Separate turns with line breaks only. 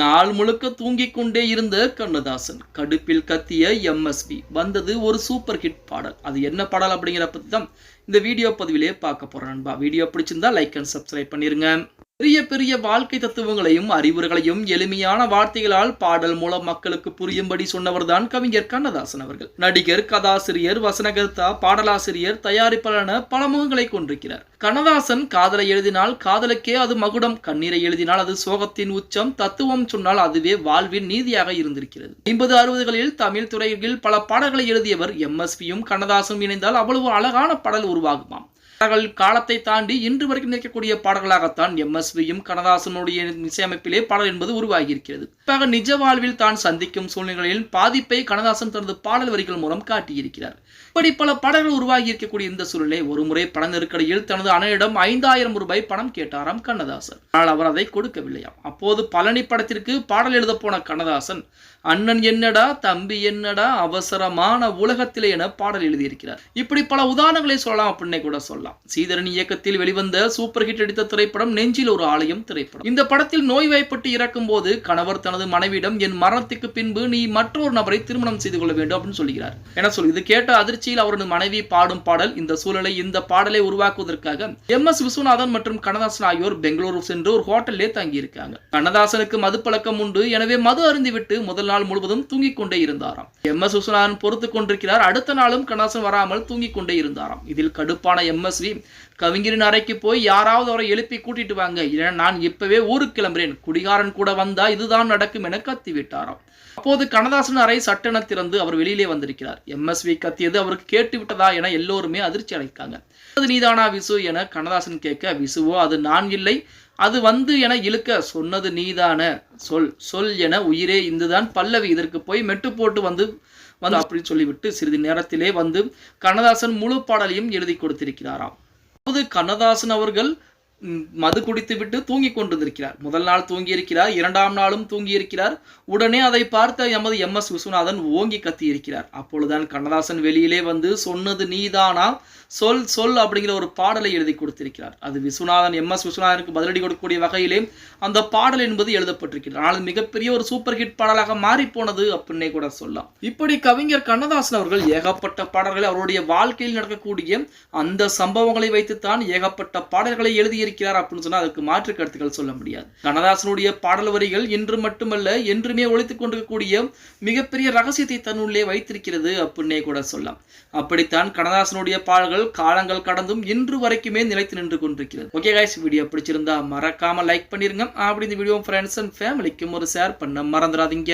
நாள் முழுக்க தூங்கிக் கொண்டே இருந்த கண்ணதாசன் கடுப்பில் கத்திய எம்எஸ்பி வந்தது ஒரு சூப்பர் ஹிட் பாடல். அது என்ன பாடல் அப்படிங்கிற பத்தி தான் இந்த வீடியோ பதிவிலே பார்க்க போகிறேன் நண்பா. வீடியோ பிடிச்சிருந்தா லைக் அண்ட் சப்ஸ்கிரைப் பண்ணிருங்க. பெரிய பெரிய வாழ்க்கை தத்துவங்களையும் அறிவுரைகளையும் எளிமையான வார்த்தைகளால் பாடல் மூலம் மக்களுக்கு புரியும்படி சொன்னவர்தான் கவிஞர் கண்ணதாசன் அவர்கள். நடிகர் கதாசிரியர் வசனகர்த்தா பாடலாசிரியர் தயாரிப்பாளரான பல முகங்களை கொண்டிருக்கிறார். கண்ணதாசன் காதலை எழுதினால் காதலுக்கே அது மகுடம் கண்ணீரை எழுதினால் அது சோகத்தின் உச்சம் தத்துவம் சொன்னால் அதுவே வாழ்வின் நீதியாக இருந்திருக்கிறது. ஐம்பது அறுபதுகளில் தமிழ் துறையில் பல பாடல்களை எழுதியவர் எம். எஸ். பியும் கண்ணதாசும் இணைந்தால் அவ்வளவு அழகான பாடல் உருவாகுமாம். பாடல்கள் காலத்தை தாண்டி இன்று வரைக்கும் நிற்கக்கூடிய பாடல்களாகத்தான் எம்எஸ்வியும் கண்ணதாசனுடைய இசையமைப்பிலே பாடல் என்பது உருவாகி இருக்கிறது குறிப்பாக நிஜ வாழ்வில் தான் சந்திக்கும் சூழ்நிலைகளில் பாதிப்பை கண்ணதாசன் தனது பாடல் வரிகள் மூலம் காட்டியிருக்கிறார். இப்படி பல பாடல்கள் உருவாகி இருக்கக்கூடிய இந்த சூழ்நிலை ஒருமுறை பண நெருக்கடியில் தனது அணையிடம் ஐந்தாயிரம் ரூபாய் பணம் கேட்டாராம் கண்ணதாசன். ஆனால் அவர் அதை கொடுக்கவில்லையாம். அப்போது பழனி படத்திற்கு பாடல் எழுத போன கண்ணதாசன் அண்ணன் என்னடா தம்பி என்னடா அவசரமான உலகத்திலே என பாடல் எழுதியிருக்கிறார். இப்படி பல உதாரணங்களை சொல்லலாம் அப்படின்னே கூட சொல்லலாம். சீதரன் இயக்கத்தில் வெளிவந்த சூப்பர் ஹிட் அடித்த திரைப்படம் நெஞ்சில் ஒரு ஆலயம் திரைப்படம். இந்த படத்தில் நோய்வாய்ப்பட்டு இறக்கும் போது கணவர் தனது மனைவியிடம் என் மரணத்துக்கு பின்பு நீ மற்றொரு நபரை திருமணம் செய்து கொள்ள வேண்டும் அப்படின்னு சொல்கிறார் என சொல்லி இது கேட்ட அதிர்ச்சியில் அவரது மனைவி பாடும் பாடல் இந்த சூழலை இந்த பாடலை உருவாக்குவதற்காக எம். எஸ். விஸ்வநாதன் மற்றும் கண்ணதாசன் ஆகியோர் பெங்களூரு சென்று ஒரு ஹோட்டலிலே தங்கியிருக்காங்க. கண்ணதாசனுக்கு மது பழக்கம் உண்டு. எனவே மது அருந்திவிட்டு முதல் நாள் முழுவதும் தூங்கிக் கொண்டே இருந்தாராம். எம். எஸ். விஸ்வநாதன் பொறுத்து கொண்டிருக்கிறார். அடுத்த நாளும் கண்ணதாசன் வராமல் தூங்கிக் கொண்டே இருந்தாராம். இதில் கடுப்பான எம். எஸ். எம்எஸ்வி கவிஞரின் அறைக்கு போய் யாராவது அவரை எழுப்பி கூட்டிட்டு வாங்க. இல்லைன்னா நான் இப்பவே ஊருக்கு கிளம்புறேன். குடிகாரன் கூட வந்தா இதுதான் நடக்கும் என கத்தி விட்டாராம் அப்போது கண்ணதாசன் அறை சட்டென திறந்து அவர் வெளியிலே வந்திருக்கிறார். எம்எஸ்வி கத்தியது அவருக்கு கேட்டு விட்டதா என எல்லோருமே அதிர்ச்சி அடைக்காங்க. அது நீதானா விசு? என கண்ணதாசன் கேட்க விசுவோ அது நான் இல்லை. அது வந்து என இழுக்க சொன்னது நீதான. சொல் சொல் என உயிரே இந்துதான். பல்லவி இதற்கு போய் மெட்டு போட்டு வந்து வந்து அப்படின்னு சொல்லிவிட்டு சிறிது நேரத்திலே வந்து கண்ணதாசன் முழு பாடலையும் எழுதி கொடுத்திருக்கிறாராம். கண்ணதாசன் அவர்கள் மது குடித்து விட்டு தூங்கி கொண்டிருக்கிறார் முதல் நாள் தூங்கி இருக்கிறார் இரண்டாம் நாளும் தூங்கி இருக்கிறார் உடனே அதை பார்த்த எமது எம் எஸ் விஸ்வநாதன் ஓங்கி கத்தி இருக்கிறார் அப்பொழுதுதான் கண்ணதாசன் வெளியிலே வந்து சொன்னது நீதானா? சொல் சொல் அப்படிங்கிற ஒரு பாடலை எழுதி கொடுத்திருக்கிறார். அது விஸ்வநாதன் எம் எஸ் விஸ்வநாதனுக்கு பதிலடி கொடுக்கக்கூடிய வகையிலே அந்த பாடல் என்பது எழுதப்பட்டிருக்கிறது. ஆனால் அது மிகப்பெரிய ஒரு சூப்பர் ஹிட் பாடலாக மாறி போனது அப்படின்னே கூட சொல்லலாம். இப்படி கவிஞர் கண்ணதாசன் அவர்கள் ஏகப்பட்ட பாடல்களை அவருடைய வாழ்க்கையில் நடக்கக்கூடிய அந்த சம்பவங்களை வைத்துத்தான் ஏகப்பட்ட பாடல்களை எழுதியிருக்கிறார். அப்படின்னு சொன்னால் அதுக்கு மாற்று கருத்துக்கள் சொல்ல முடியாது. கண்ணதாசனுடைய பாடல் வரிகள் இன்று மட்டுமல்ல என்றுமே ஒழித்துக் கொண்டிருக்கக்கூடிய மிகப்பெரிய ரகசியத்தை தன்னுள்ளே வைத்திருக்கிறது அப்படின்னே கூட சொல்லலாம். அப்படித்தான் கண்ணதாசனுடைய பாடல்கள் காலங்கள் கடந்தும் இன்று வரைக்குமே நிலைத்து நின்று கொண்டிருக்கிறது. ஓகே காய்ஸ் வீடியோ பிடிச்சிருந்தா மறக்காம லைக் பண்ணிருங்க. அப்படி இந்த வீடியோ ஃப்ரெண்ட்ஸ் அண்ட் ஃபேமிலிக்கும் ஒரு ஷேர் பண்ண மறந்துடாதீங்க.